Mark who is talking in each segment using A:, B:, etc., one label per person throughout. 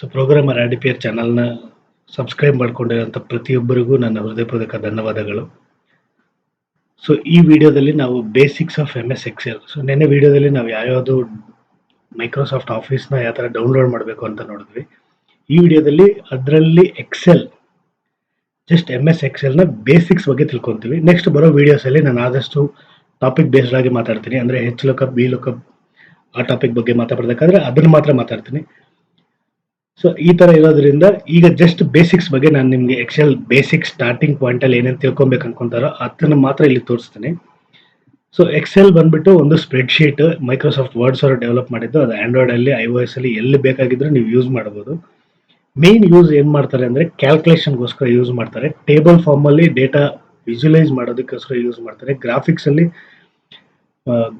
A: So programmer ಆಡಿಪಿಯರ್ ಚಾನಲ್ನ subscribe ಮಾಡಿಕೊಂಡಿರುವಂಥ ಪ್ರತಿಯೊಬ್ಬರಿಗೂ ನನ್ನ ಹೃದಯಪೂರ್ವಕ ಧನ್ಯವಾದಗಳು. ಸೊ ಈ ವಿಡಿಯೋದಲ್ಲಿ ನಾವು basics of M S Excel so ನೆನ್ನೆ ವಿಡಿಯೋದಲ್ಲಿ ನಾವು ಯಾವ್ಯಾವುದು ಮೈಕ್ರೋಸಾಫ್ಟ್ ಆಫೀಸ್ನ ಯಾವ ಥರ ಡೌನ್ಲೋಡ್ ಮಾಡಬೇಕು ಅಂತ ನೋಡಿದ್ವಿ. ಈ ವಿಡಿಯೋದಲ್ಲಿ ಅದರಲ್ಲಿ ಎಕ್ಸೆಲ್ ಜಸ್ಟ್ ಎಂ ಎಸ್ ಎಕ್ಸೆಲ್ನ ಬೇಸಿಕ್ಸ್ ಬಗ್ಗೆ ತಿಳ್ಕೊತೀವಿ. ನೆಕ್ಸ್ಟ್ ಬರೋ ವಿಡಿಯೋಸಲ್ಲಿ ನಾನು ಆದಷ್ಟು ಟಾಪಿಕ್ ಬೇಸ್ಡ್ ಆಗಿ ಮಾತಾಡ್ತೀನಿ. ಅಂದರೆ ಹೆಚ್ ಲುಕಪ್ ಬಿ ಲುಕಪ್ ಆ ಟಾಪಿಕ್ ಬಗ್ಗೆ ಮಾತಾಡಬೇಕಾದ್ರೆ ಅದನ್ನು ಮಾತ್ರ ಮಾತಾಡ್ತೀನಿ. ಸೊ ಈ ತರ ಇರೋದ್ರಿಂದ ಈಗ ಜಸ್ಟ್ ಬೇಸಿಕ್ಸ್ ಬಗ್ಗೆ ನಾನು ನಿಮ್ಗೆ ಎಕ್ಸೆಲ್ ಬೇಸಿಕ್ ಸ್ಟಾರ್ಟಿಂಗ್ ಪಾಯಿಂಟ್ ಅಲ್ಲಿ ಏನೇನು ತಿಳ್ಕೊಬೇಕು ಅನ್ಕೊಂತಾರೋ ಅದನ್ನ ಮಾತ್ರ ಇಲ್ಲಿ ತೋರಿಸ್ತೀನಿ. ಸೊ ಎಕ್ಸೆಲ್ ಬಂದ್ಬಿಟ್ಟು ಒಂದು ಸ್ಪ್ರೆಡ್ ಶೀಟ್ ಮೈಕ್ರೋಸಾಫ್ಟ್ ವರ್ಡ್ಸ್ ಅವರು ಡೆವಲಪ್ ಮಾಡಿದ್ದು. ಅದು ಆಂಡ್ರಾಯ್ಡ್ ಅಲ್ಲಿ ಐ ಎಸ್ ಅಲ್ಲಿ ಎಲ್ಲಿ ಬೇಕಾಗಿದ್ರು ನೀವು ಯೂಸ್ ಮಾಡಬಹುದು ಮೇನ್ ಯೂಸ್ ಏನ್ ಮಾಡ್ತಾರೆ ಅಂದ್ರೆ ಕ್ಯಾಲ್ಕುಲೇಷನ್ಗೋಸ್ಕರ ಯೂಸ್ ಮಾಡ್ತಾರೆ. ಟೇಬಲ್ ಫಾರ್ಮ್ ಅಲ್ಲಿ ಡೇಟಾ ವಿಜುಲೈಸ್ ಮಾಡೋದಕ್ಕೋಸ್ಕರ ಯೂಸ್ ಮಾಡ್ತಾರೆ. ಗ್ರಾಫಿಕ್ಸ್ ಅಲ್ಲಿ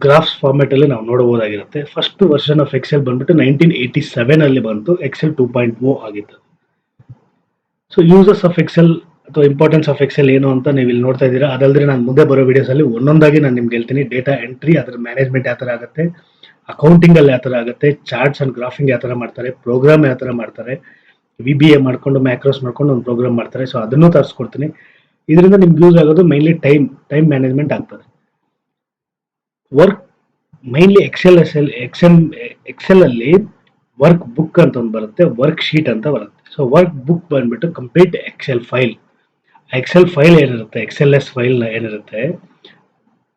A: ಗ್ರಾಫ್ಸ್ ಫಾರ್ಮೆಟ್ ಅಲ್ಲಿ ನಾವು ನೋಡಬಹುದಾಗಿರುತ್ತೆ. ಫಸ್ಟ್ ವರ್ಷನ್ ಆಫ್ ಎಕ್ಸೆಲ್ ಬಂದ್ಬಿಟ್ಟು ನೈನ್ಟೀನ್ ಏಯ್ಟಿ ಸೆವೆನ್ ಅಲ್ಲಿ ಬಂತು. ಎಕ್ಸೆಲ್ ಟೂ ಪಾಯಿಂಟ್ ಓ ಆಗಿತ್ತು. ಸೊ ಯೂಸಸ್ ಆಫ್ ಎಕ್ಸೆಲ್ ಅಥವಾ ಇಂಪಾರ್ಟೆನ್ಸ್ ಆಫ್ ಎಕ್ಸೆಲ್ ಏನು ಅಂತ ನೀವು ಇಲ್ಲಿ ನೋಡ್ತಾ ಇದ್ದೀರಾ? ಅದಲ್ಲದೆ ನಾನು ಮುಂದೆ ಬರೋ ವಿಡಿಯೋಸ್ ಅಲ್ಲಿ ಒಂದೊಂದಾಗಿ ನಾನು ನಿಮ್ಗೆ ಹೇಳ್ತೀನಿ. ಡೇಟಾ ಎಂಟ್ರಿ ಅದರ ಮ್ಯಾನೇಜ್ಮೆಂಟ್ ಯಾವ ತರ ಆಗುತ್ತೆ? ಅಕೌಂಟಿಂಗ್ ಅಲ್ಲಿ ಯಾವ ತರ ಆಗುತ್ತೆ? ಚಾರ್ಟ್ಸ್ ಅಂಡ್ ಗ್ರಾಫಿಂಗ್ ಯಾವ ತರ ಮಾಡ್ತಾರೆ? ಪ್ರೋಗ್ರಾಮ್ ಯಾವ ತರ ಮಾಡ್ತಾರೆ? ವಿ ಬಿ ಎ ಮಾಡ್ಕೊಂಡು ಮ್ಯಾಕ್ರೋಸ್ ಮಾಡ್ಕೊಂಡು ಒಂದು ಪ್ರೋಗ್ರಾಮ್ ಮಾಡ್ತಾರೆ. ಸೊ ಅದನ್ನು ತರಿಸ್ಕೊಡ್ತೀನಿ. ಇದರಿಂದ ನಿಮ್ಗೆ ಯೂಸ್ ಆಗೋದು ಮೈನ್ಲಿ ಟೈಮ್ ಟೈಮ್ ಮ್ಯಾನೇಜ್ಮೆಂಟ್ ಆಗ್ತದೆ. Work mainly Excel L Excel Excel ಅಲ್ಲಿ ವರ್ಕ್ ಬುಕ್ ಅಂತ ಒಂದು ಬರುತ್ತೆ ವರ್ಕ್ ಶೀಟ್ ಅಂತ ಬರುತ್ತೆ. ಸೊ ವರ್ಕ್ ಬುಕ್ ಬಂದ್ಬಿಟ್ಟು complete Excel file Excel file ಏನಿರುತ್ತೆ? ಎಕ್ಸೆಲ್ ಎಸ್ ಫೈಲ್ ಏನಿರುತ್ತೆ?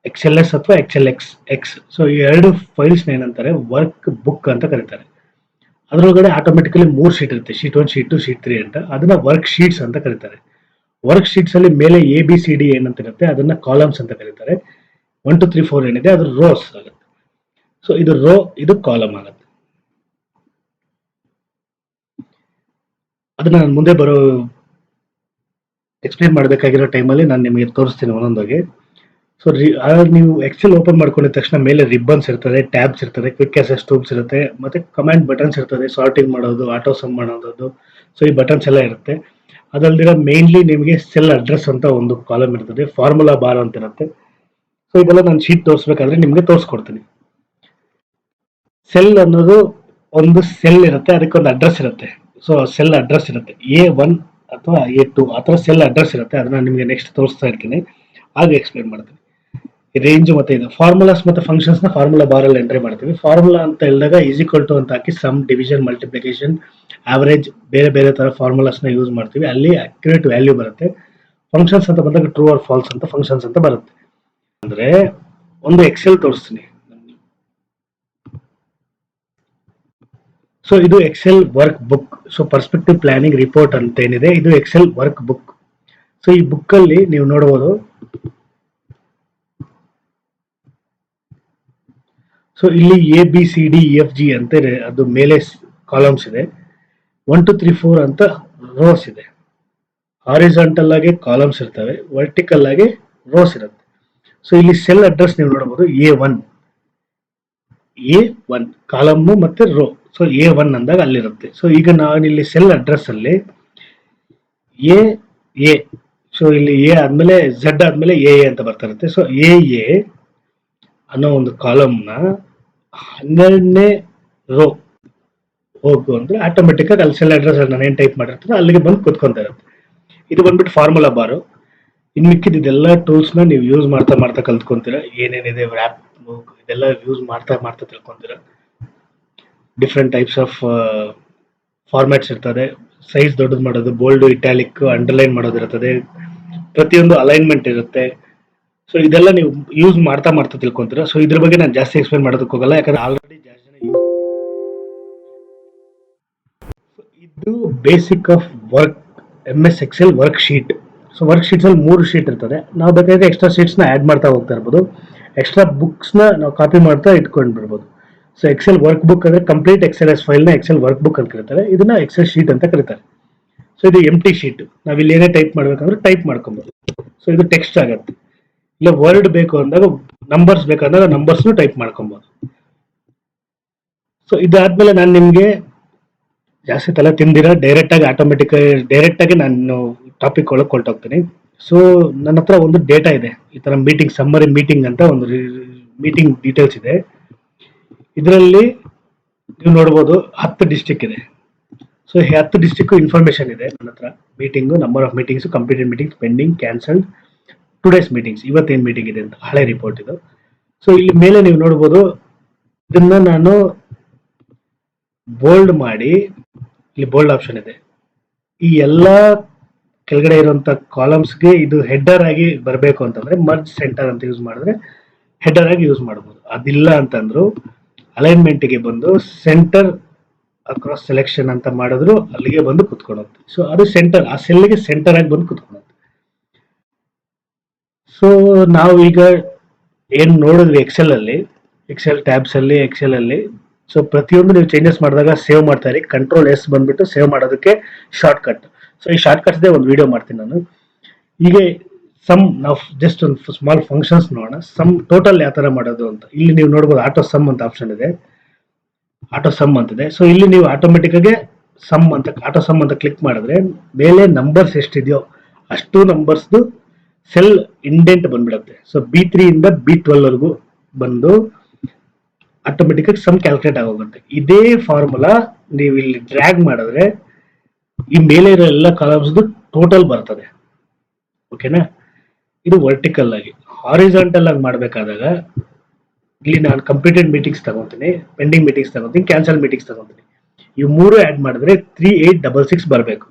A: ಎಕ್ಸೆಲ್ ಎಸ್ ಅಥವಾ ಎಕ್ಸೆಲ್ ಎಕ್ಸ್ ಎಕ್ಸ್ ಸೊ ಈ ಎರಡು ಫೈಲ್ಸ್ ಏನಂತಾರೆ? ವರ್ಕ್ ಬುಕ್ ಅಂತ ಕರೀತಾರೆ. ಅದರೊಳಗಡೆ ಆಟೋಮೆಟಿಕಲಿ ಮೂರು ಶೀಟ್ ಇರುತ್ತೆ. Sheet one sheet two sheet three ಅಂತ. ಅದನ್ನ ವರ್ಕ್ ಶೀಟ್ಸ್ ಅಂತ ಕರೀತಾರೆ. ವರ್ಕ್ ಶೀಟ್ಸ್ ಅಲ್ಲಿ ಮೇಲೆ ಎ ಬಿ ಸಿ ಡಿ ಏನಂತ ಇರುತ್ತೆ ಅದನ್ನ ಕಾಲಮ್ಸ್ ಅಂತ ಕರೀತಾರೆ. ಒನ್ ಟು ತ್ರೀ ಫೋರ್ ಏನಿದೆ, ಅದು ರೋಸ್ ಆಗುತ್ತೆ. ಸೊ ಇದು ರೋ ಇದು ಕಾಲಮ್ ಆಗುತ್ತೆ. ಅದನ್ನ ನಾನು ಮುಂದೆ ಬರೋ ಎಕ್ಸ್ಪ್ಲೇನ್ ಮಾಡಬೇಕಾಗಿರೋ ಟೈಮಲ್ಲಿ ನಾನು ನಿಮಗೆ ತೋರಿಸ್ತೀನಿ ಒಂದೊಂದಾಗಿ. ಸೊ ನೀವು ಎಕ್ಸೆಲ್ ಓಪನ್ ಮಾಡ್ಕೊಂಡಿದ ತಕ್ಷಣ ಮೇಲೆ ರಿಬ್ಬನ್ಸ್ ಇರ್ತದೆ ಟ್ಯಾಬ್ಸ್ ಇರ್ತದೆ ಕ್ವಿಕ್ ಆಸೆಸ್ ಟೂಬ್ಸ್ ಇರುತ್ತೆ, ಮತ್ತೆ ಕಮಾಂಡ್ ಬಟನ್ಸ್ ಇರ್ತದೆ ಸಾರ್ಟಿಂಗ್ ಮಾಡೋದು ಆಟೋ ಸಮ್ ಮಾಡೋದು. ಸೊ ಈ ಬಟನ್ಸ್ ಎಲ್ಲ ಇರುತ್ತೆ. ಅದಲ್ದಿರ ಮೇನ್ಲಿ ನಿಮಗೆ ಸೆಲ್ ಅಡ್ರೆಸ್ ಅಂತ ಒಂದು ಕಾಲಮ್ ಇರ್ತದೆ ಫಾರ್ಮುಲಾ ಬಾರ್ ಅಂತ ಇರುತ್ತೆ. ಸೊ ಇದೆಲ್ಲ ನಾನು ಶೀಟ್ ತೋರಿಸ್ಬೇಕಾದ್ರೆ ನಿಮ್ಗೆ ತೋರಿಸ್ಕೊಡ್ತೀನಿ. ಸೆಲ್ ಅನ್ನೋದು ಒಂದು ಸೆಲ್ ಇರುತ್ತೆ ಅದಕ್ಕೆ ಒಂದು ಅಡ್ರೆಸ್ ಇರುತ್ತೆ. ಸೊ ಸೆಲ್ ಅಡ್ರೆಸ್ ಇರುತ್ತೆ. ಎ ಒನ್ ಅಥವಾ ಎ ಟು ಆ ಸೆಲ್ ಅಡ್ರೆಸ್ ಇರುತ್ತೆ. ಅದನ್ನ ನಿಮಗೆ ನೆಕ್ಸ್ಟ್ ತೋರಿಸ್ತಾ ಇರ್ತೀನಿ. ಹಾಗೆ ಎಕ್ಸ್ಪ್ಲೇನ್ ಮಾಡ್ತೀನಿ. ರೇಂಜ್ ಮತ್ತೆ ಇದು ಫಾರ್ಮುಲಾಸ್ ಮತ್ತೆ ಫಂಕ್ಷನ್ಸ್ನ ಫಾರ್ಮುಲಾ ಬಾರಲ್ಲಿ ಎಂಟ್ರಿ ಮಾಡ್ತೀವಿ. ಫಾರ್ಮುಲಾ ಅಂತ ಹೇಳಿದಾಗ ಈಸ್ ಈಕ್ವಲ್ ಟು ಅಂತ ಹಾಕಿ ಸಮ್ ಡಿವಿಷನ್ ಮಲ್ಟಿಪ್ಲಿಕೇಶನ್ ಆವರೇಜ್ ಬೇರೆ ಬೇರೆ ತರ ಫಾರ್ಮುಲಾಸ್ನ ಯೂಸ್ ಮಾಡ್ತೀವಿ. ಅಲ್ಲಿ ಅಕ್ಯುರೇಟ್ ವ್ಯಾಲ್ಯೂ ಬರುತ್ತೆ. ಫಂಕ್ಷನ್ಸ್ ಅಂತ ಬಂದಾಗ ಟ್ರೂ ಆರ್ ಫಾಲ್ಸ್ ಅಂತ ಫಂಕ್ಷನ್ಸ್ ಅಂತ ಬರುತ್ತೆ. ಅಂದ್ರೆ ಒಂದು ಎಕ್ಸೆಲ್ ತೋರಿಸ್ತೀನಿ. ಸೊ ಇದು Excel workbook so perspective planning report ಅಂತ ಏನಿದೆ ಇದು ಎಕ್ಸೆಲ್ ವರ್ಕ್ ಬುಕ್ ಸೊ ಈ ಬುಕ್ ಅಲ್ಲಿ ನೀವು ನೋಡಬಹುದು ಸೊ ಇಲ್ಲಿ A B C D F G ಅಂತ ಅದು ಮೇಲೆ ಕಾಲಮ್ಸ್ ಇದೆ. ಒನ್ ಟು ತ್ರೀ ಫೋರ್ ಅಂತ ರೋಸ್ ಇದೆ. ಹಾರಿಜಾಂಟಲ್ ಆಗಿ ಕಾಲಮ್ಸ್ ಇರ್ತವೆ. ವರ್ಟಿಕಲ್ ಆಗಿ ರೋಸ್ ಇರುತ್ತೆ. ಸೊ ಇಲ್ಲಿ ಸೆಲ್ ಅಡ್ರೆಸ್ ನೀವು ನೋಡಬಹುದು A one A one column ಮತ್ತೆ ರೋ. ಸೊ ಎ ಒನ್ ಅಂದಾಗ ಅಲ್ಲಿರುತ್ತೆ. ಸೊ ಈಗ ನಾನಿಲ್ಲಿ ಸೆಲ್ ಅಡ್ರೆಸ್ ಅಲ್ಲಿ ಎ ಎ ಸೊ ಇಲ್ಲಿ ಎ ಆದ್ಮೇಲೆ ಝಡ್ ಆದ್ಮೇಲೆ ಎ ಎ ಅಂತ ಬರ್ತಾ ಇರುತ್ತೆ. ಸೊ ಎ ಎ ಅನ್ನೋ ಒಂದು ಕಾಲಮ್ನ ಹನ್ನೆರಡನೇ ರೋ ಹೋಗು ಅಂದ್ರೆ ಆಟೋಮೆಟಿಕ್ ಆಗಿ ಅಲ್ಲಿ ಸೆಲ್ ಅಡ್ರೆಸ್ ನಾನು ಏನ್ ಟೈಪ್ ಮಾಡಿರ್ತೀನಿ ಅಲ್ಲಿಗೆ ಬಂದು ಕುತ್ಕೊಂತ ಇರುತ್ತೆ. ಇದು ಬಂದ್ಬಿಟ್ಟು ಫಾರ್ಮುಲಾ ಬಾರು. ಇನ್ ಮಿಕ್ಕಿದ ಇದೆಲ್ಲ ಟೂಲ್ಸ್ನ ನೀವು ಯೂಸ್ ಮಾಡ್ತಾ ಮಾಡ್ತಾ ಕಲ್ತ್ಕೊಂತೀರಾ. ಏನೇನಿದೆ ವ್ಯಾಪ್ ಇದೆಲ್ಲ ಯೂಸ್ ಮಾಡ್ತಾ ಮಾಡ್ತಾ ತಿಳ್ಕೊಂತೀರ. ಡಿಫ್ರೆಂಟ್ ಟೈಪ್ಸ್ ಆಫ್ ಫಾರ್ಮ್ಯಾಟ್ಸ್ ಇರ್ತದೆ. ಸೈಜ್ ದೊಡ್ಡದು ಮಾಡೋದು ಬೋಲ್ಡ್ ಇಟ್ಯಾಲಿಕ್ ಅಂಡರ್ಲೈನ್ ಮಾಡೋದಿರ್ತದೆ ಪ್ರತಿಯೊಂದು ಅಲೈನ್ಮೆಂಟ್ ಇರುತ್ತೆ. ಸೊ ಇದೆಲ್ಲ ನೀವು ಯೂಸ್ ಮಾಡ್ತಾ ಮಾಡ್ತಾ ತಿಳ್ಕೊಂತೀರ. ಸೊ ಇದ್ರ ಬಗ್ಗೆ ನಾನು ಜಾಸ್ತಿ ಎಕ್ಸ್ಪ್ಲೇನ್ ಮಾಡೋದಕ್ಕೆ ಹೋಗಲ್ಲ. ಯಾಕಂದ್ರೆ ಆಲ್ರೆಡಿ ಜಾಸ್ತಿ ಜನ ಇದು basic of work M S Excel worksheet so work ಶೀಟ್ಸಲ್ಲಿ ಮೂರು ಶೀಟ್ ಇರ್ತದೆ. ನಾವು ಬೇಕಾದರೆ ಎಕ್ಸ್ಟ್ರಾ ಶೀಟ್ಸ್ನ ಆ್ಯಡ್ ಮಾಡ್ತಾ ಹೋಗ್ತಾ ಇರ್ಬೋದು. ಎಕ್ಸ್ಟ್ರಾ ಬುಕ್ಸ್ನ ನಾವು ಕಾಪಿ ಮಾಡ್ತಾ ಇಟ್ಕೊಂಡು ಬಿಡ್ಬೋದು. ಸೊ ಎಕ್ಸೆಲ್ ವರ್ಕ್ ಬುಕ್ ಅಂದರೆ ಕಂಪ್ಲೀಟ್ ಎಕ್ಸೆಲ್ ಎಸ್ ಫೈಲ್ನ ಎಕ್ಸೆಲ್ ವರ್ಕ್ ಬುಕ್ ಅಂತ ಕರೀತಾರೆ. ಇದನ್ನ ಎಕ್ಸೆಲ್ ಶೀಟ್ ಅಂತ ಕರೀತಾರೆ. ಸೊ ಇದು ಎಂ ಟಿ ಶೀಟ್ ನಾವು ಇಲ್ಲಿ ಏನೇ ಟೈಪ್ ಮಾಡಬೇಕಂದ್ರೆ ಟೈಪ್ ಮಾಡ್ಕೊಬೋದು. ಸೊ ಇದು ಟೆಕ್ಸ್ಟ್ ಆಗುತ್ತೆ. ಇಲ್ಲ ವರ್ಡ್ ಬೇಕು ಅಂದಾಗ ನಂಬರ್ಸ್ ಬೇಕಂದಾಗ ನಂಬರ್ಸ್ನು ಟೈಪ್ ಮಾಡ್ಕೊಬೋದು. ಸೊ ಇದಾದ್ಮೇಲೆ ನಾನು ನಿಮಗೆ ಜಾಸ್ತಿ ತಲೆ ತಿಂದಿರ ಡೈರೆಕ್ಟಾಗಿ ಆಟೋಮೆಟಿಕ್ ಡೈರೆಕ್ಟಾಗಿ ನಾನು ಟಾಪಿಕ್ ಒಳಗೆ ಹೋಗ್ತೀನಿ ಸೊ ನನ್ನ ಹತ್ರ ಒಂದು ಡೇಟಾ ಇದೆ. ಈ ಥರ ಮೀಟಿಂಗ್ ಸಮ್ಮರಿ ಮೀಟಿಂಗ್ ಅಂತ ಒಂದು ಮೀಟಿಂಗ್ ಡೀಟೇಲ್ಸ್ ಇದೆ. ಇದರಲ್ಲಿ ನೀವು ನೋಡ್ಬೋದು ಹತ್ತು ಡಿಸ್ಟಿಕ್ ಇದೆ. ಸೊ ಹತ್ತು ಡಿಸ್ಟಿಕ್ ಇನ್ಫಾರ್ಮೇಶನ್ ಇದೆ ನನ್ನ ಹತ್ರ. Meeting number of meetings completed meetings pending cancelled today's meetings ಇವತ್ತೇನು ಮೀಟಿಂಗ್ ಇದೆ ಅಂತ ಹಳೆ ರಿಪೋರ್ಟ್ ಇದು. ಸೊ ಇಲ್ಲಿ ಮೇಲೆ ನೀವು ನೋಡ್ಬೋದು ಇದನ್ನ ನಾನು ಬೋಲ್ಡ್ ಮಾಡಿ, ಇಲ್ಲಿ ಬೋಲ್ಡ್ ಆಪ್ಷನ್ ಇದೆ. ಈ ಎಲ್ಲ ಕೆಳಗಡೆ ಇರುವಂತ ಕಾಲಮ್ಸ್ಗೆ ಇದು ಹೆಡ್ಡರ್ ಆಗಿ ಬರಬೇಕು ಅಂತಂದ್ರೆ ಮರ್ಜ್ ಸೆಂಟರ್ ಅಂತ ಯೂಸ್ ಮಾಡಿದ್ರೆ ಹೆಡ್ಡರ್ ಆಗಿ ಯೂಸ್ ಮಾಡಬಹುದು ಅದಿಲ್ಲ ಅಂತಂದ್ರು ಅಲೈನ್ಮೆಂಟ್ಗೆ ಬಂದು ಸೆಂಟರ್ ಅಕ್ರಾಸ್ ಸೆಲೆಕ್ಷನ್ ಅಂತ ಮಾಡಿದ್ರು ಅಲ್ಲಿಗೆ ಬಂದು ಕುತ್ಕೊಳ್ಳುತ್ತೆ. ಸೊ ಅದು ಸೆಂಟರ್ ಆ ಸೆಲ್ಗೆ ಸೆಂಟರ್ ಆಗಿ ಬಂದು ಕುತ್ಕೊಳ್ಳುತ್ತೆ. ಸೊ ನಾವೀಗ ಏನ್ ನೋಡಿದ್ವಿ ಎಕ್ಸೆಲ್ ಅಲ್ಲಿ ಎಕ್ಸೆಲ್ ಟ್ಯಾಬ್ಸ್ ಅಲ್ಲಿ ಎಕ್ಸೆಲ್ ಅಲ್ಲಿ ಸೊ ಪ್ರತಿಯೊಂದು ನೀವು ಚೇಂಜಸ್ ಮಾಡಿದಾಗ ಸೇವ್ ಮಾಡ್ತಾ ಇರಿ. ಕಂಟ್ರೋಲ್ ಎಸ್ ಬಂದ್ಬಿಟ್ಟು ಸೇವ್ ಮಾಡೋದಕ್ಕೆ ಶಾರ್ಟ್ ಕಟ್ ಸೊ ಈ ಶಾರ್ಟ್ ಕಟ್ಸ್ ಒಂದು ವಿಡಿಯೋ ಮಾಡ್ತೀನಿ ನಾನು. ಹೀಗೆ ಸಮ್ ನಾವು ಜಸ್ಟ್ ಒಂದು ಸ್ಮಾಲ್ ಫಂಕ್ಷನ್ಸ್ ನೋಡೋಣ. ಸಮ್ ಟೋಟಲ್ ಯಾವ ಥರ ಮಾಡೋದು ಅಂತ. ಇಲ್ಲಿ ನೀವು ನೋಡ್ಬೋದು ಆಟೋ ಸಮ್ ಅಂತ ಆಪ್ಷನ್ ಇದೆ. ಆಟೋ ಸಮ್ ಅಂತಿದೆ ಸೊ ಇಲ್ಲಿ ನೀವು ಆಟೋಮೆಟಿಕ್ ಆಗಿ ಸಮ್ ಅಂತ ಆಟೋ ಸಮ್ ಅಂತ ಕ್ಲಿಕ್ ಮಾಡಿದ್ರೆ ಮೇಲೆ ನಂಬರ್ಸ್ ಎಷ್ಟಿದೆಯೋ ಅಷ್ಟು ನಂಬರ್ಸ್ದು ಸೆಲ್ ಇಂಡೆಂಟ್ ಬಂದ್ಬಿಡುತ್ತೆ. ಸೊ ಬಿ ತ್ರೀಯಿಂದ ಬಿ ಟ್ವೆಲ್ ವರೆಗೂ ಬಂದು ಆಟೋಮೆಟಿಕ್ ಆಗಿ ಸಮ್ ಕ್ಯಾಲ್ಕುಲೇಟ್ ಆಗೋಗುತ್ತೆ. ಇದೇ ಫಾರ್ಮುಲಾ ನೀವು ಇಲ್ಲಿ ಡ್ರ್ಯಾಗ್ ಮಾಡಿದ್ರೆ ಈ ಮೇಲೆ ಇರೋ ಎಲ್ಲ ಟೋಟಲ್ ಬರ್ತದೆ. ಓಕೆನಾ ಇದು ವರ್ಟಿಕಲ್ ಆಗಿ. ಹಾರಿಜಾಂಟಲ್ ಆಗಿ ಮಾಡಬೇಕಾದಾಗ, ಇಲ್ಲಿ ನಾನು ಕಂಪ್ಲೀಟೆಡ್ ಮೀಟಿಂಗ್ಸ್ ತಗೊಂತೀನಿ ಪೆಂಡಿಂಗ್ ಮೀಟಿಂಗ್ಸ್ ತಗೊಂತೀನಿ ಕ್ಯಾನ್ಸಲ್ ಮೀಟಿಂಗ್ಸ್ ತಗೊಂತೀನಿ. ಈ ಮೂರು ಆ್ಯಡ್ ಮಾಡಿದ್ರೆ ತ್ರೀ ಏಟ್ ಡಬಲ್ ಸಿಕ್ಸ್ ಬರಬೇಕು.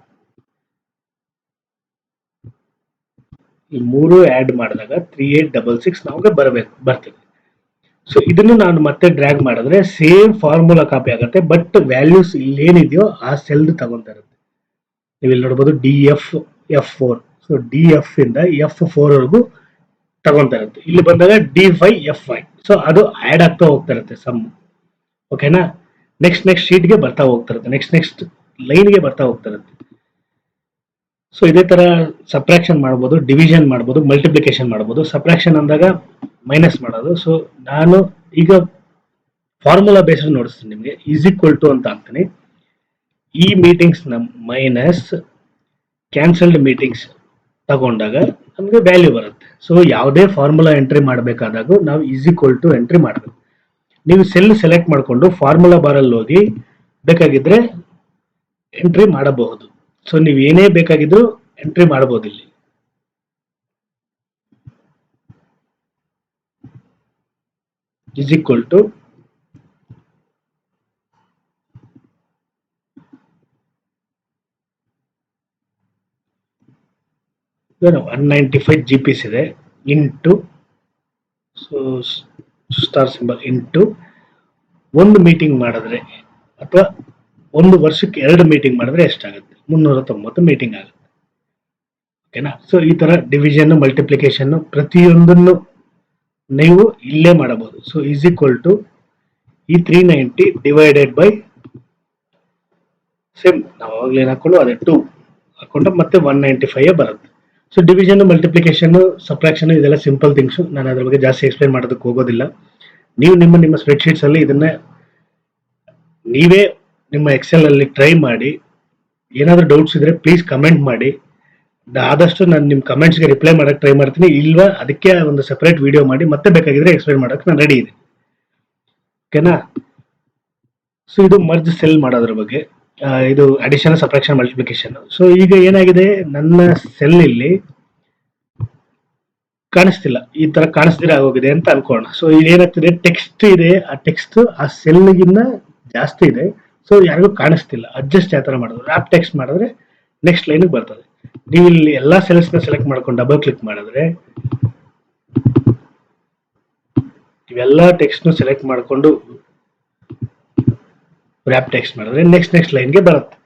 A: ಈ ಮೂರು ಆ್ಯಡ್ ಮಾಡಿದಾಗ ತ್ರೀ ಏಟ್ ಡಬಲ್ ಸಿಕ್ಸ್ ನಮಗೆ ಬರಬೇಕು, ಬರ್ತದೆ. ಸೊ ಇದನ್ನು ನಾನು ಮತ್ತೆ ಡ್ರ್ಯಾಗ್ ಮಾಡಿದ್ರೆ ಸೇಮ್ ಫಾರ್ಮುಲಾ ಕಾಪಿ ಆಗುತ್ತೆ ಬಟ್ ವ್ಯಾಲ್ಯೂಸ್ ಇಲ್ಲೇನಿದೆಯೋ ಆ ಸೆಲ್ ತಗೊಂತಾ ಇರುತ್ತೆ. ನೀವು ಇಲ್ಲಿ ನೋಡ್ಬೋದು D F F four so D F ಇಂದ ಎಫ್ ಫೋರ್ ವರೆಗೂ ತಗೊಂತಾ ಇರುತ್ತೆ. ಇಲ್ಲಿ ಬಂದಾಗ D five F five so ಅದು ಆಡ್ ಆಗ್ತಾ ಹೋಗ್ತಾ ಇರುತ್ತೆ ಸಮ್ ಓಕೆನಾ ನೆಕ್ಸ್ಟ್ ನೆಕ್ಸ್ಟ್ ಶೀಟ್ಗೆ ಬರ್ತಾ ಹೋಗ್ತಾ ಇರುತ್ತೆ. ನೆಕ್ಸ್ಟ್ ನೆಕ್ಸ್ಟ್ ಲೈನ್ಗೆ ಬರ್ತಾ ಹೋಗ್ತಾ ಇರುತ್ತೆ. ಸೊ ಇದೇ ತರ ಸಪ್ರಾಕ್ಷನ್ ಮಾಡ್ಬೋದು ಡಿವಿಷನ್ ಮಾಡ್ಬೋದು ಮಲ್ಟಿಪ್ಲಿಕೇಶನ್ ಮಾಡ್ಬೋದು. ಸಪ್ರಾಕ್ಷನ್ ಅಂದಾಗ ಮೈನಸ್ ಮಾಡೋದು. ಸೊ ನಾನು ಈಗ ಫಾರ್ಮುಲಾ ಬೇಸ್ ನೋಡಿಸ್ತೀನಿ ನಿಮಗೆ. ಈಸ್ ಈಕ್ವಲ್ ಟು ಅಂತ ಹಾಕ್ತೀನಿ. ಈ ಮೀಟಿಂಗ್ಸ್ನ ಮೈನಸ್ ಕ್ಯಾನ್ಸಲ್ಡ್ ಮೀಟಿಂಗ್ಸ್ ತಗೊಂಡಾಗ ನಮಗೆ ವ್ಯಾಲ್ಯೂ ಬರುತ್ತೆ. ಸೊ ಯಾವುದೇ ಫಾರ್ಮುಲಾ ಎಂಟ್ರಿ ಮಾಡಬೇಕಾದಾಗ ನಾವು ಈಸ್ ಈಕ್ವಲ್ ಟು ಎಂಟ್ರಿ ಮಾಡಬೇಕು. ನೀವು ಸೆಲ್ ಸೆಲೆಕ್ಟ್ ಮಾಡಿಕೊಂಡು ಫಾರ್ಮುಲಾ ಬಾರಲ್ಲಿ ಹೋಗಿ ಬೇಕಾಗಿದ್ರೆ ಎಂಟ್ರಿ ಮಾಡಬಹುದು. ಸೊ ನೀವು ಏನೇ ಬೇಕಾಗಿದ್ರು ಎಂಟ್ರಿ ಮಾಡಬಹುದು ಇಲ್ಲಿ. Is equal to one ninety five G ಪಿಸ್ ಇದೆ. Into so star symbol into ಒಂದು ಮೀಟಿಂಗ್ ಮಾಡಿದ್ರೆ ಅಥವಾ ಒಂದು ವರ್ಷಕ್ಕೆ ಎರಡು ಮೀಟಿಂಗ್ ಮಾಡಿದ್ರೆ ಎಷ್ಟಾಗುತ್ತೆ? ಮುನ್ನೂರ ತೊಂಬತ್ತು ಮೀಟಿಂಗ್ ಆಗುತ್ತೆ ಓಕೆನಾ ಸೊ ಈ ಥರ ಡಿವಿಷನ್ ಮಲ್ಟಿಪ್ಲಿಕೇಶನ್ ಪ್ರತಿಯೊಂದನ್ನು ನೀವು ಇಲ್ಲೇ ಮಾಡಬಹುದು. ಸೊ ಈಸ್ ಈಕ್ವಲ್ ಟು ಈ three ninety divided by same ನಾವು ಅವಾಗಲೇ ಹಾಕೊಂಡು, ಅದೇ ಟೂ ಹಾಕೊಂಡ್ರೆ ಮತ್ತೆ ಒನ್ ನೈಂಟಿ ಫೈವ್ ಬರುತ್ತೆ. ಸೊ ಡಿವಿಷನ್ ಮಲ್ಟಿಪ್ಲಿಕೇಶನ್ ಸಪ್ರಾಕ್ಷನ್ ಇದೆಲ್ಲ ಸಿಂಪಲ್ ಥಿಂಗ್ಸ್ ನಾನು ಅದ್ರ ಬಗ್ಗೆ ಜಾಸ್ತಿ ಎಕ್ಸ್ಪ್ಲೈನ್ ಮಾಡೋದಕ್ಕೆ ಹೋಗೋದಿಲ್ಲ. ನೀವು ನಿಮ್ಮ ನಿಮ್ಮ ಸ್ಪ್ರೆಡ್ ಶೀಟ್ಸ್ ಅಲ್ಲಿ ಇದನ್ನ ನೀವೇ ನಿಮ್ಮ ಎಕ್ಸೆಲ್ ಅಲ್ಲಿ ಟ್ರೈ ಮಾಡಿ, ಏನಾದರೂ ಡೌಟ್ಸ್ ಇದ್ರೆ ಪ್ಲೀಸ್ ಕಮೆಂಟ್ ಮಾಡಿ. ಆದಷ್ಟು ನಾನು ನಿಮ್ಮ ಕಮೆಂಟ್ಸ್ಗೆ ರಿಪ್ಲೈ ಮಾಡೋಕೆ ಟ್ರೈ ಮಾಡ್ತೀನಿ. ಇಲ್ವಾ, ಅದಕ್ಕೆ ಒಂದು ಸೆಪರೇಟ್ ವಿಡಿಯೋ ಮಾಡಿ, ಮತ್ತೆ ಬೇಕಾಗಿದ್ರೆ ಎಕ್ಸ್ಪ್ಲೈನ್ ಮಾಡೋಕೆ ನಾನು ರೆಡಿ ಇದೆ ಓಕೆನಾ ಸೊ ಇದು ಮರ್ಜ್ ಸೆಲ್ ಮಾಡೋದ್ರ ಬಗ್ಗೆ. ಇದು ಅಡಿಷನ್ ಸಪ್ರಾಕ್ಷನ್ ಮಲ್ಟಿಪ್ಲಿಕೇಶನ್ ಸೊ ಈಗ ಏನಾಗಿದೆ? ನನ್ನ ಸೆಲ್ ಇಲ್ಲಿ ಕಾಣಿಸ್ತಿಲ್ಲ. ಈ ತರ ಕಾಣಿಸ್ದಿರ ಆಗೋಗಿದೆ ಅಂತ ಅನ್ಕೋಣ. ಸೊ ಈಗ ಏನಾಗ್ತಿದೆ? ಟೆಕ್ಸ್ಟ್ ಇದೆ. ಆ ಟೆಕ್ಸ್ಟ್ ಆ ಸೆಲ್ಗಿನ್ನ ಜಾಸ್ತಿ ಇದೆ. ಸೊ ಯಾರಿಗೂ ಕಾಣಿಸ್ತಿಲ್ಲ. ಅಡ್ಜಸ್ಟ್ ಯಾವ ತರ ಮಾಡೋದು ರ್ಯಾಪ್ ಟೆಕ್ಸ್ಟ್ ಮಾಡಿದ್ರೆ ನೆಕ್ಸ್ಟ್ ಲೈನ್ ಬರ್ತದೆ. ನೀವು ಇಲ್ಲಿ ಎಲ್ಲಾ ಸೆಲ್ಸ್ನ ಸೆಲೆಕ್ಟ್ ಮಾಡ್ಕೊಂಡು ಡಬಲ್ ಕ್ಲಿಕ್ ಮಾಡಿದ್ರೆ ಇವೆಲ್ಲ ಟೆಕ್ಸ್ಟ್ ನು ಸೆಲೆಕ್ಟ್ ಮಾಡ್ಕೊಂಡು ರ್ಯಾಪ್ ಟೆಕ್ಸ್ಟ್ ಮಾಡಿದ್ರೆ ನೆಕ್ಸ್ಟ್ ನೆಕ್ಸ್ಟ್ ಲೈನ್ಗೆ ಬರುತ್ತೆ.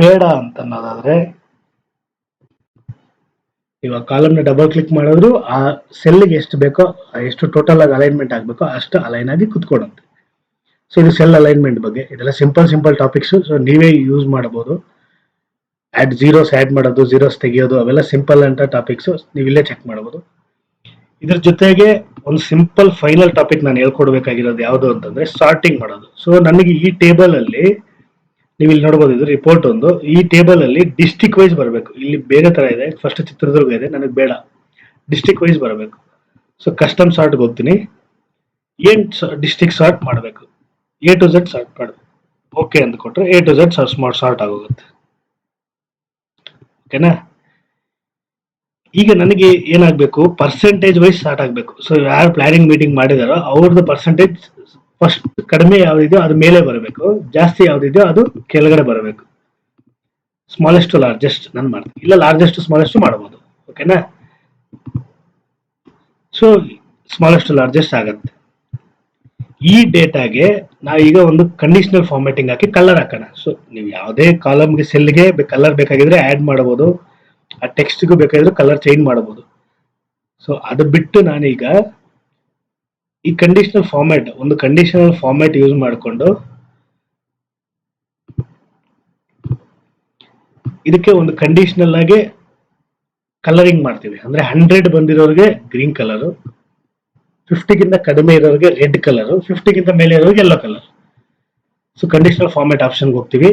A: ಬೇಡ ಅಂತ ಅನ್ನೋದಾದ್ರೆ, ಇವಾಗ ಕಾಲಮ್ನ ಡಬಲ್ ಕ್ಲಿಕ್ ಮಾಡಿದ್ರು, ಆ ಸೆಲ್ಗೆ ಎಷ್ಟು ಬೇಕೋ, ಎಷ್ಟು ಟೋಟಲ್ ಆಗಿ ಅಲೈನ್ಮೆಂಟ್ ಆಗಬೇಕೋ ಅಷ್ಟು ಅಲೈನ್ ಆಗಿ ಕುತ್ಕೊಡುತ್ತೆ ಸೊ ಇದು ಸೆಲ್ ಅಲೈನ್ಮೆಂಟ್ ಬಗ್ಗೆ. ಇದೆಲ್ಲ ಸಿಂಪಲ್ ಸಿಂಪಲ್ ಟಾಪಿಕ್ಸ್ ಸೊ ನೀವೇ ಯೂಸ್ ಮಾಡಬಹುದು. ಆ್ಯಡ್ ಜೀರೋಸ್ ಆಡ್ ಮಾಡೋದು ಜೀರೋಸ್ ತೆಗಿಯೋದು, ಅವೆಲ್ಲ ಸಿಂಪಲ್ ಅಂತ ಟಾಪಿಕ್ಸ್ ನೀವು ಚೆಕ್ ಮಾಡಬಹುದು. ಇದ್ರ ಜೊತೆಗೆ ಒಂದು ಸಿಂಪಲ್ ಫೈನಲ್ ಟಾಪಿಕ್ ನಾನು ಹೇಳ್ಕೊಡ್ಬೇಕಾಗಿರೋದು ಯಾವುದು ಅಂತಂದ್ರೆ ಸಾರ್ಟಿಂಗ್ ಮಾಡೋದು. ಸೊ ನನಗೆ ಈ ಟೇಬಲ್ ಅಲ್ಲಿ ನೀವು ಇಲ್ಲಿ ನೋಡಬಹುದು ಇದು ರಿಪೋರ್ಟ್ ಒಂದು. ಈ ಟೇಬಲ್ ಅಲ್ಲಿ ಡಿಸ್ಟಿಕ್ ವೈಸ್ ಬರಬೇಕು. ಇಲ್ಲಿ ಬೇರೆ ತರ ಇದೆ. ಫಸ್ಟ್ ಚಿತ್ರದುರ್ಗ ಇದೆ. ನನಗೆ ಬೇಡ. ಡಿಸ್ಟಿಕ್ ವೈಸ್ ಬರಬೇಕು. ಸೊ ಕಸ್ಟಮ್ ಸಾರ್ಟ್ ಹೋಗ್ತೀನಿ. ಏನ್ ಡಿಸ್ಟಿಕ್ ಸಾರ್ಟ್ ಮಾಡಬೇಕು. ಎ ಟು ಝೆಡ್ ಸಾರ್ಟ್ ಮಾಡಬೇಕು ಓಕೆ ಅಂದ್ಕೊಟ್ರೆ ಎ ಟು ಝೆಡ್ ಸಾರ್ಟ್ ಆಗೋಗುತ್ತೆ. ಓಕೆನಾ ಈಗ ನನಗೆ ಏನಾಗಬೇಕು ಪರ್ಸೆಂಟೇಜ್ ವೈಸ್ ಸ್ಟಾರ್ಟ್ ಆಗಬೇಕು. ಸೊ ಯಾರು ಪ್ಲಾನಿಂಗ್ ಮೀಟಿಂಗ್ ಮಾಡಿದಾರೋ, ಅವ್ರದ್ದು ಪರ್ಸೆಂಟೇಜ್ ಫಸ್ಟ್ ಕಡಿಮೆ ಯಾವ್ದಿದೆಯೋ ಅದ್ರ ಮೇಲೆ ಬರಬೇಕು. ಜಾಸ್ತಿ ಯಾವ್ದಿದೆಯೋ ಅದು ಕೆಳಗಡೆ ಬರಬೇಕು. ಸ್ಮಾಲೆಸ್ಟ್ ಲಾರ್ಜೆಸ್ಟ್ ನಾನು ಮಾಡ್ತೀನಿ. ಇಲ್ಲ ಲಾರ್ಜೆಸ್ಟ್ ಸ್ಮಾಲೆಸ್ಟ್ ಮಾಡಬಹುದು ಓಕೆನಾ ಸೊ ಸ್ಮಾಲೆಸ್ಟ್ ಲಾರ್ಜೆಸ್ಟ್ ಆಗತ್ತೆ. ಈ ಡೇಟಾಗೆ ನಾವು ಈಗ ಒಂದು ಕಂಡೀಷನಲ್ ಫಾರ್ಮ್ಯಾಟಿಂಗ್ ಹಾಕಿ ಕಲರ್ ಹಾಕೋಣ. ಸೊ ನೀವು ಯಾವುದೇ ಕಾಲಮ್ಗೆ ಸೆಲ್ಗೆ ಕಲರ್ ಬೇಕಾಗಿದ್ರೆ ಆ್ಯಡ್ ಮಾಡಬಹುದು ಆ ಟೆಕ್ಸ್ಟ್ಗೂ ಬೇಕಾದ್ರೆ ಕಲರ್ ಚೇಂಜ್ ಮಾಡಬಹುದು ಸೊ ಅದು ಬಿಟ್ಟು ನಾನೀಗ ಈ ಕಂಡೀಷನಲ್ ಫಾರ್ಮ್ಯಾಟ್ ಒಂದು ಕಂಡೀಷನಲ್ ಫಾರ್ಮ್ಯಾಟ್ ಯೂಸ್ ಮಾಡಿಕೊಂಡು ಇದಕ್ಕೆ ಒಂದು ಕಂಡೀಷನಲ್ ಆಗಿ ಕಲರಿಂಗ್ ಮಾಡ್ತೀವಿ. ಅಂದ್ರೆ ಹಂಡ್ರೆಡ್ ಬಂದಿರೋರಿಗೆ ಗ್ರೀನ್ ಕಲರ್ ಫಿಫ್ಟಿಗಿಂತ ಕಡಿಮೆ ಇರೋರಿಗೆ ರೆಡ್ ಕಲರ್ ಫಿಫ್ಟಿಗಿಂತ ಮೇಲೆ ಇರೋರಿಗೆ yellow colour so conditional format ಆಪ್ಷನ್ಗೆ ಹೋಗ್ತೀವಿ.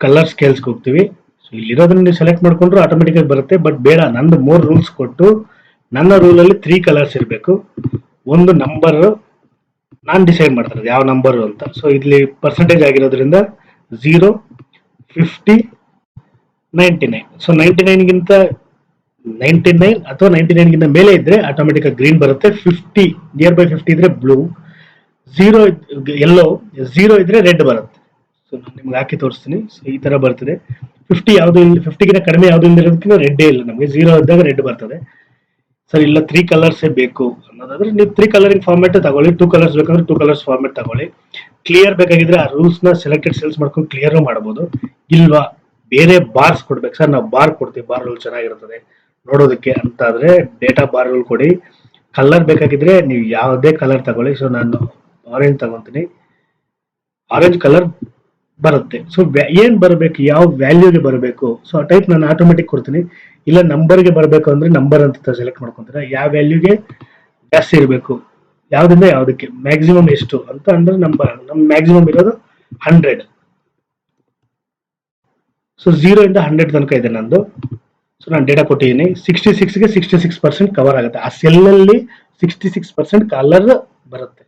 A: ಕಲರ್ ಸ್ಕೇಲ್ಸ್ಗೆ ಹೋಗ್ತೀವಿ. ಇಲ್ಲಿರೋದನ್ನ ನೀವು ಸೆಲೆಕ್ಟ್ ಮಾಡ್ಕೊಂಡ್ರು ಆಟೋಮೆಟಿಕ್ ಬರುತ್ತೆ. ಬಟ್ ಬೇಡ, ನಂದು ಮೂರು ರೂಲ್ಸ್ ಕೊಟ್ಟು ನನ್ನ ರೂಲಲ್ಲಿ ತ್ರೀ ಕಲರ್ಸ್ ಇರಬೇಕು. ಒಂದು ನಂಬರ್ ನಾನು ಡಿಸೈಡ್ ಮಾಡ್ತಾರೆ ಯಾವ ನಂಬರ್ ಅಂತ. ಸೊ ಇಲ್ಲಿ ಪರ್ಸೆಂಟೇಜ್ ಆಗಿರೋದ್ರಿಂದ zero fifty ninety nine so ninety ನೈನ್ಗಿಂತ ninety nine ಅಥವಾ ನೈಂಟಿ ನೈನ್ಗಿಂತ ಮೇಲೆ ಇದ್ರೆ ಆಟೋಮೆಟಿಕ್ ಗ್ರೀನ್ ಬರುತ್ತೆ. ಫಿಫ್ಟಿ ನಿಯರ್ ಬೈ ಫಿಫ್ಟಿ ಇದ್ರೆ ಬ್ಲೂ ಝೀರೋ ಎಲ್ಲೋ ಝೀರೋ ಇದ್ರೆ ರೆಡ್ ಬರುತ್ತೆ. ಸೊ ನಾನು ನಿಮ್ಗೆ ಹಾಕಿ ತೋರಿಸ್ತೀನಿ. ಸೊ ಈ ತರ ಬರ್ತದೆ. ಫಿಫ್ಟಿ ಯಾವುದು ಫಿಫ್ಟಿಗಿಂತ ಕಡಿಮೆ ಯಾವುದು ಇರೋದಕ್ಕಿಂತ ರೆಡ್ಡೇ ಇಲ್ಲ, ನಮಗೆ ಜೀರೋ ಇದ್ದಾಗ ರೆಡ್ ಬರ್ತದೆ. ಸರ್, ಇಲ್ಲ ತ್ರೀ ಕಲರ್ಸೇ ಬೇಕು ಅನ್ನೋದಾದ್ರೆ ನೀವು ತ್ರೀ ಕಲರಿಂಗ್ ಫಾರ್ಮೆಟ್ ತಗೊಳ್ಳಿ ಟೂ ಕಲರ್ಸ್ ಬೇಕಂದ್ರೆ ಟೂ ಕಲರ್ಸ್ ಫಾರ್ಮೆಟ್ ತಗೊಳ್ಳಿ. ಕ್ಲಿಯರ್ ಬೇಕಾಗಿದ್ರೆ ಆ ರೂಲ್ಸ್ನ ಸೆಲೆಕ್ಟೆಡ್ ಸೆಲ್ಸ್ ಮಾಡ್ಕೊಂಡು ಕ್ಲಿಯರ್ ಮಾಡಬಹುದು ಇಲ್ವಾ, ಬೇರೆ ಬಾರ್ಸ್ ಕೊಡ್ಬೇಕು. ಸರ್, ನಾವು ಬಾರ್ ಕೊಡ್ತೀವಿ ಬಾರ್ ರೂಲ್ ಚೆನ್ನಾಗಿರ್ತದೆ. ನೋಡೋದಕ್ಕೆ ಅಂತ ಆದ್ರೆ ಡೇಟಾ ಬಾರ್ ರೂಲ್ ಕೊಡಿ. ಕಲರ್ ಬೇಕಾಗಿದ್ರೆ ನೀವು ಯಾವುದೇ ಕಲರ್ ತಗೊಳ್ಳಿ. ಸೊ ನಾನು ಆರೆಂಜ್ ತಗೊಂತೀನಿ. ಆರೆಂಜ್ ಕಲರ್ ಬರುತ್ತೆ. ಸೊ ಏನ್ ಬರಬೇಕು, ಯಾವ ವ್ಯಾಲ್ಯೂಗೆ ಬರಬೇಕು? ಸೊ ಆ ಟೈಪ್ ನಾನು ಆಟೋಮೆಟಿಕ್ ಕೊಡ್ತೀನಿ. ಇಲ್ಲ ನಂಬರ್ಗೆ ಬರಬೇಕು ಅಂದ್ರೆ ನಂಬರ್ ಅಂತ ಸೆಲೆಕ್ಟ್ ಮಾಡ್ಕೊಂತೀರ? ಯಾವ ವ್ಯಾಲ್ಯೂಗೆ ಜಾಸ್ತಿ ಇರಬೇಕು? ಯಾವ್ದಿಂದ ಯಾವ್ದಕ್ಕೆ? ಮ್ಯಾಕ್ಸಿಮಮ್ ಎಷ್ಟು? ಅಂತ ಅಂದ್ರೆ ನಂಬರ್ ನಮ್ ಮ್ಯಾಕ್ಸಿಮಮ್ ಇರೋದು ಹಂಡ್ರೆಡ್ ಸೊ ಝೀರೋ ಇಂದ ಹಂಡ್ರೆಡ್ ತನಕ ಇದೆ ನಂದು. ಸೊ ನಾನು ಡೇಟಾ ಕೊಟ್ಟಿದ್ದೀನಿ. ಸಿಕ್ಸ್ಟಿ ಸಿಕ್ಸ್ಗೆ ಸಿಕ್ಸ್ಟಿ ಸಿಕ್ಸ್ ಪರ್ಸೆಂಟ್ ಕವರ್ ಆಗುತ್ತೆ. ಆ ಸೆಲ್ಲಲ್ಲಿ ಸಿಕ್ಸ್ಟಿ ಸಿಕ್ಸ್ ಪರ್ಸೆಂಟ್ ಕಲರ್ ಬರುತ್ತೆ.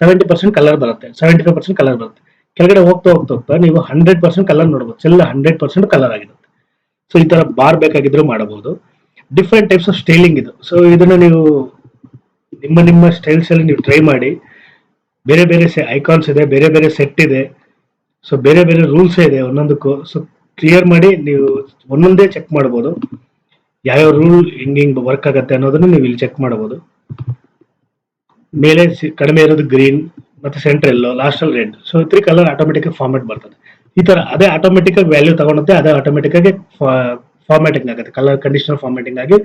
A: ಸೆವೆಂಟಿ ಪರ್ಸೆಂಟ್ ಕಲರ್ ಬರುತ್ತೆ. ಸೆವೆಂಟಿ ಫೈವ್ ಪರ್ಸೆಂಟ್ ಕಲರ್ ಬರುತ್ತೆ. ಕೆಳಗಡೆ ಹೋಗ್ತಾ ಹೋಗ್ತಾ ಹೋಗ್ತಾ ನೀವು ಹಂಡ್ರೆಡ್ ಪರ್ಸೆಂಟ್ ಕಲರ್ ನೋಡ್ಬೋದು. ಚೆಲ್ಲ ಹಂಡ್ರೆಡ್ ಪರ್ಸೆಂಟ್ ಕಲರ್ ಆಗಿರುತ್ತೆ. ಸೊ ಈ ತರ ಬಾರ್ ಬೇಕಾಗಿದ್ರು ಮಾಡಬಹುದು. ಡಿಫ್ರೆಂಟ್ ಟೈಪ್ಸ್ ಆಫ್ ಸ್ಟೈಲಿಂಗ್ ಇದು. ಸೊ ಇದನ್ನ ನೀವು ನಿಮ್ಮ ನಿಮ್ಮ ಸ್ಟೈಲ್ಸ್ ಅಲ್ಲಿ ನೀವು ಟ್ರೈ ಮಾಡಿ. ಬೇರೆ ಬೇರೆ ಐಕಾನ್ಸ್ ಇದೆ, ಬೇರೆ ಬೇರೆ ಸೆಟ್ ಇದೆ. ಸೊ ಬೇರೆ ಬೇರೆ ರೂಲ್ಸ್ ಇದೆ ಒಂದೊಂದಕ್ಕೂ. ಸೊ ಕ್ಲಿಯರ್ ಮಾಡಿ ನೀವು ಒಂದೊಂದೇ ಚೆಕ್ ಮಾಡಬಹುದು. ಯಾವ್ಯಾವ ರೂಲ್ ಹಿಂಗ್ ಹಿಂಗ್ ವರ್ಕ್ ಆಗತ್ತೆ ಅನ್ನೋದನ್ನ ನೀವು ಇಲ್ಲಿ ಚೆಕ್ ಮಾಡಬಹುದು. ಮೇಲೆ ಕಡಿಮೆ ಇರೋದು ಗ್ರೀನ್ ಮತ್ತೆ ಸೆಂಟರ್ ಎಲ್ಲೋ ಲಾಸ್ಟ್ ಅಲ್ಲಿ red so three colour automatic format ಬರ್ತದೆ. ಈ ತರ ಅದೇ ಆಟೋಮೆಟಿಕ್ ಆಗಿ ವ್ಯಾಲ್ಯೂ ತಗೊಳುತ್ತೆ ಅದೇ ಆಟೋಮೆಟಿಕ್ ಆಗಿ ಫಾರ್ಮ್ಯಾಟಿಂಗ್ ಆಗುತ್ತೆ. ಕಲರ್ ಕಂಡೀಷನಲ್ ಫಾರ್ಮ್ಯಾಟಿಂಗ್ ಆಗಿ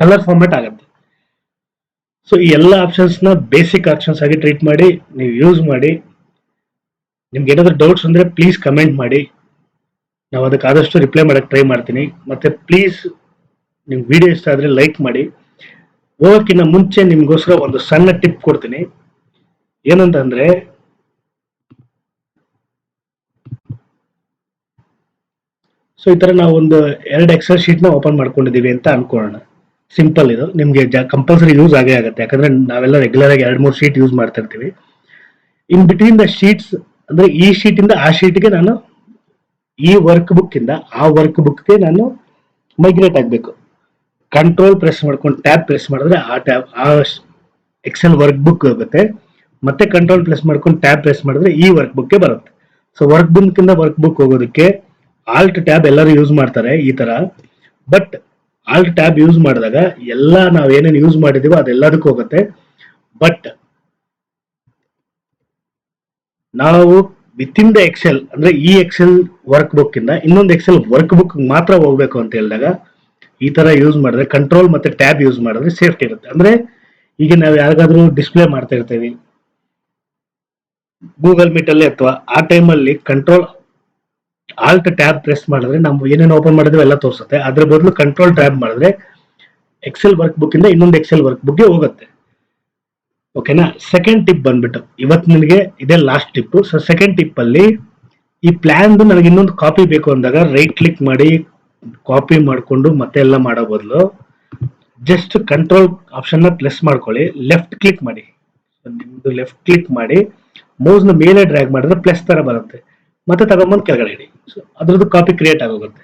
A: ಕಲರ್ ಫಾರ್ಮ್ಯಾಟ್ ಆಗುತ್ತೆ. ಸೊ ಈ ಎಲ್ಲ ಆಪ್ಷನ್ಸ್ನ ಬೇಸಿಕ್ ಆಪ್ಷನ್ಸ್ ಆಗಿ ಟ್ರೀಟ್ ಮಾಡಿ, ನೀವು ಯೂಸ್ ಮಾಡಿ, ನಿಮ್ಗೆ ಏನಾದ್ರು ಡೌಟ್ಸ್ ಅಂದ್ರೆ ಪ್ಲೀಸ್ ಕಮೆಂಟ್ ಮಾಡಿ. ನಾವು ಅದಕ್ಕೆ ಆದಷ್ಟು ರಿಪ್ಲೈ ಮಾಡಕ್ ಟ್ರೈ ಮಾಡ್ತೀನಿ. ಮತ್ತೆ ಪ್ಲೀಸ್ ನಿಮ್ಗೆ ವಿಡಿಯೋ ಇಷ್ಟ ಆದ್ರೆ ಲೈಕ್ ಮಾಡಿ. ಹೋಗೋಕ್ಕಿಂತ ಮುಂಚೆ ನಿಮ್ಗೋಸ್ಕರ ಒಂದು ಸಣ್ಣ ಟಿಪ್ ಕೊಡ್ತೀನಿ. ಏನಂತಂದ್ರೆ, ಸೊ ಈ ತರ ನಾವು ಒಂದು ಎರಡು ಎಕ್ಸೆಲ್ ಶೀಟ್ನ ಓಪನ್ ಮಾಡ್ಕೊಂಡಿದೀವಿ ಅಂತ ಅನ್ಕೊಳ್ಳೋಣ. ಸಿಂಪಲ್ ಇದು. ನಿಮ್ಗೆ ಕಂಪಲ್ಸರಿ ಯೂಸ್ ಆಗೇ ಆಗುತ್ತೆ. ಯಾಕಂದ್ರೆ ನಾವೆಲ್ಲ ರೆಗ್ಯುಲರ್ ಆಗಿ ಎರಡು ಮೂರು ಶೀಟ್ ಯೂಸ್ ಮಾಡ್ತಾ ಇರ್ತೀವಿ. ಇನ್ ಬಿಟ್ವೀನ್ ದ ಶೀಟ್ಸ್ ಅಂದ್ರೆ ಈ ಶೀಟ್ ಇಂದ ಆ ಶೀಟ್ಗೆ ನಾನು ಈ ವರ್ಕ್ ಬುಕ್ ಇಂದ ಆ ವರ್ಕ್ ಬುಕ್ಗೆ ನಾನು ಮೈಗ್ರೇಟ್ ಆಗಬೇಕು. ಕಂಟ್ರೋಲ್ ಪ್ರೆಸ್ ಮಾಡ್ಕೊಂಡು ಟ್ಯಾಬ್ ಪ್ರೆಸ್ ಮಾಡಿದ್ರೆ ಆ ಟ್ಯಾಬ್ ಆ ಎಕ್ಸೆಲ್ ವರ್ಕ್ ಬುಕ್ ಹೋಗುತ್ತೆ ಮತ್ತೆ ಕಂಟ್ರೋಲ್ ಪ್ರೆಸ್ ಮಾಡ್ಕೊಂಡು ಟ್ಯಾಬ್ ಪ್ರೆಸ್ ಮಾಡಿದ್ರೆ ಈ ವರ್ಕ್ ಬುಕ್ಗೆ ಬರುತ್ತೆ. ಸೊ ವರ್ಕ್ ಬುಕ್ ಇಂದ ವರ್ಕ್ ಬುಕ್ ಹೋಗೋದಕ್ಕೆ ಆಲ್ಟ್ ಟ್ಯಾಬ್ ಎಲ್ಲರೂ ಯೂಸ್ ಮಾಡ್ತಾರೆ ಈ ತರ. ಬಟ್ ಆಲ್ಟ್ ಟ್ಯಾಬ್ ಯೂಸ್ ಮಾಡಿದಾಗ ಎಲ್ಲ ನಾವು ಏನೇನು ಯೂಸ್ ಮಾಡಿದೀವೋ ಅದೆಲ್ಲದಕ್ಕೂ ಹೋಗುತ್ತೆ. ಬಟ್ ನಾವು ವಿತ್ ಇನ್ ದ ಎಕ್ಸೆಲ್ ಅಂದ್ರೆ ಈ ಎಕ್ಸೆಲ್ ವರ್ಕ್ ಬುಕ್ ಇಂದ ಇನ್ನೊಂದು ಎಕ್ಸೆಲ್ ವರ್ಕ್ ಬುಕ್ ಮಾತ್ರ ಹೋಗ್ಬೇಕು ಅಂತ ಹೇಳಿದಾಗ ಈ ತರ ಯೂಸ್ ಮಾಡಿದ್ರೆ ಕಂಟ್ರೋಲ್ ಮತ್ತೆ ಟ್ಯಾಬ್ ಯೂಸ್ ಮಾಡಿದ್ರೆ ಸೇಫ್ಟಿ ಇರುತ್ತೆ. ಅಂದ್ರೆ ಈಗ ನಾವು ಯಾರಿಗಾದ್ರೂ ಡಿಸ್ಪ್ಲೇ ಮಾಡ್ತಾ ಇರ್ತೀವಿ. ಗೂಗಲ್ ಮೀಟ್ ಅಲ್ಲಿ ಅಥವಾ ಆ ಟೈಮಲ್ಲಿ ಕಂಟ್ರೋಲ್ ಆಲ್ಟ್ ಟ್ಯಾಬ್ ಪ್ರೆಸ್ ಮಾಡಿದ್ರೆ ನಾವು ಏನೇನು ಓಪನ್ ಮಾಡಿದ್ರೆ ಎಲ್ಲ ತೋರಿಸುತ್ತೆ. ಅದ್ರ ಬದಲು ಕಂಟ್ರೋಲ್ ಟ್ಯಾಬ್ ಮಾಡಿದ್ರೆ ಎಕ್ಸೆಲ್ ವರ್ಕ್ ಬುಕ್ ಇಂದ ಇನ್ನೊಂದು ಎಕ್ಸೆಲ್ ವರ್ಕ್ ಬುಕ್ಗೆ ಹೋಗುತ್ತೆ. ಓಕೆನಾ ಸೆಕೆಂಡ್ ಟಿಪ್ ಬಂದ್ಬಿಟ್ಟು, ಇವತ್ತು ನನಗೆ ಇದೇ last tip so second tip ಅಲ್ಲಿ ಈ ಪ್ಲಾನ್ ನನಗೆ ಇನ್ನೊಂದು ಕಾಪಿ ಬೇಕು ಅಂದಾಗ ರೈಟ್ ಕ್ಲಿಕ್ ಮಾಡಿ ಕಾಪಿ ಮಾಡಿಕೊಂಡು ಮತ್ತೆ ಎಲ್ಲ ಮಾಡೋ ಬದಲು ಜಸ್ಟ್ ಕಂಟ್ರೋಲ್ ಆಪ್ಷನ್ನ ಪ್ರೆಸ್ ಮಾಡ್ಕೊಳ್ಳಿ. ಲೆಫ್ಟ್ ಕ್ಲಿಕ್ ಮಾಡಿ. ನಿಮ್ಮದು ಲೆಫ್ಟ್ ಕ್ಲಿಕ್ ಮಾಡಿ. ಮೌಸ್ನ ಮೇಲೆ ಡ್ರ್ಯಾಗ್ ಮಾಡಿದ್ರೆ ಪ್ಲಸ್ ತರ ಬರುತ್ತೆ. ಮತ್ತೆ ತಗೊಂಡ್ಬಂದು ಕೆಳಗಡೆ ಇಡಿ. ಸೊ ಅದ್ರದ್ದು ಕಾಪಿ ಕ್ರಿಯೇಟ್ ಆಗೋಗುತ್ತೆ.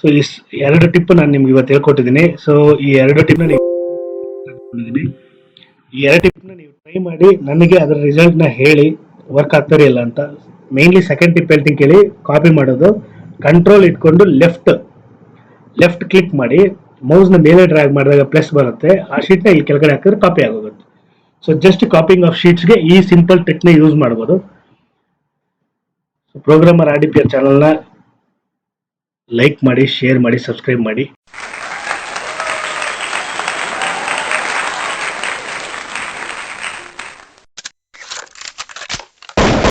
A: ಸೊ ಈ ಎರಡು ಟಿಪ್ ನಾನು ನಿಮ್ಗೆ ಇವತ್ತು ಹೇಳ್ಕೊಟ್ಟಿದ್ದೀನಿ. ಸೊ ಈ ಎರಡು ಟಿಪ್ ನೀವು. ಈ ಎರಡು ಟಿಪ್ನ ನೀವು ಟ್ರೈ ಮಾಡಿ, ನನಗೆ ಅದರ ರಿಸಲ್ಟ್ನ ಹೇಳಿ ವರ್ಕ್ ಆಗ್ತಾರೆ ಇಲ್ಲ ಅಂತ. ಮೇನ್ಲಿ ಸೆಕೆಂಡ್ ಟಿಪ್ ಹೇಳ್ತೀನಿ ಕೇಳಿ ಕಾಪಿ ಮಾಡೋದು. ಕಂಟ್ರೋಲ್ ಇಟ್ಕೊಂಡು ಲೆಫ್ಟ್ ಲೆಫ್ಟ್ ಕ್ಲಿಕ್ ಮಾಡಿ ಮೌಸ್ನ ಮೇಲೆ ಡ್ರ್ಯಾಗ್ ಮಾಡಿದಾಗ ಪ್ಲಸ್ ಬರುತ್ತೆ. ಆ ಶೀಟ್ನ ಇಲ್ಲಿ ಕೆಳಗಡೆ ಹಾಕಿದ್ರೆ ಕಾಪಿ ಆಗೋಗುತ್ತೆ. ಸೊ ಜಸ್ಟ್ ಕಾಪಿಂಗ್ ಆಫ್ ಶೀಟ್ಸ್ಗೆ ಈ ಸಿಂಪಲ್ ಟ್ರಿಕ್ನ ಯೂಸ್ ಮಾಡಬಹುದು ಪ್ರೋಗ್ರಾಮರ್ ಆರ್ ಡಿ ಪಿ ಚಾನಲ್ನ ಲೈಕ್ ಮಾಡಿ ಶೇರ್ ಮಾಡಿ ಸಬ್ಸ್ಕ್ರೈಬ್ ಮಾಡಿ.